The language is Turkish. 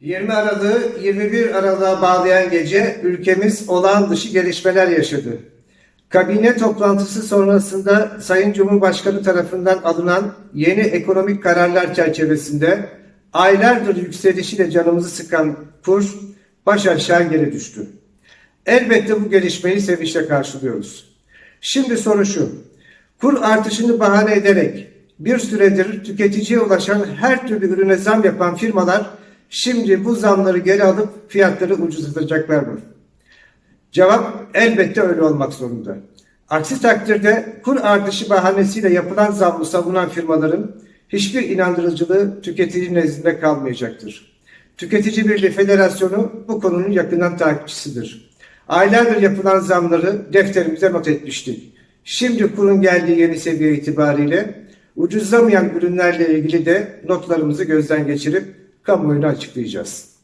20 Aralık'ı 21 Aralık'a bağlayan gece ülkemiz olağan dışı gelişmeler yaşadı. Kabine toplantısı sonrasında Sayın Cumhurbaşkanı tarafından alınan yeni ekonomik kararlar çerçevesinde aylardır yükselişiyle canımızı sıkan kur baş aşağı geri düştü. Elbette bu gelişmeyi sevinçle karşılıyoruz. Şimdi soru şu. Kur artışını bahane ederek bir süredir tüketiciye ulaşan her türlü ürüne zam yapan firmalar şimdi bu zamları geri alıp fiyatları ucuzlatacaklar mı? Cevap elbette öyle olmak zorunda. Aksi takdirde kur artışı bahanesiyle yapılan zammı savunan firmaların hiçbir inandırıcılığı tüketici nezdinde kalmayacaktır. Tüketici Birliği Federasyonu bu konunun yakından takipçisidir. Aylardır yapılan zamları defterimize not etmiştik. Şimdi kurun geldiği yeni seviye itibariyle ucuzlamayan ürünlerle ilgili de notlarımızı gözden geçirip kamuoyuna açıklayacağız.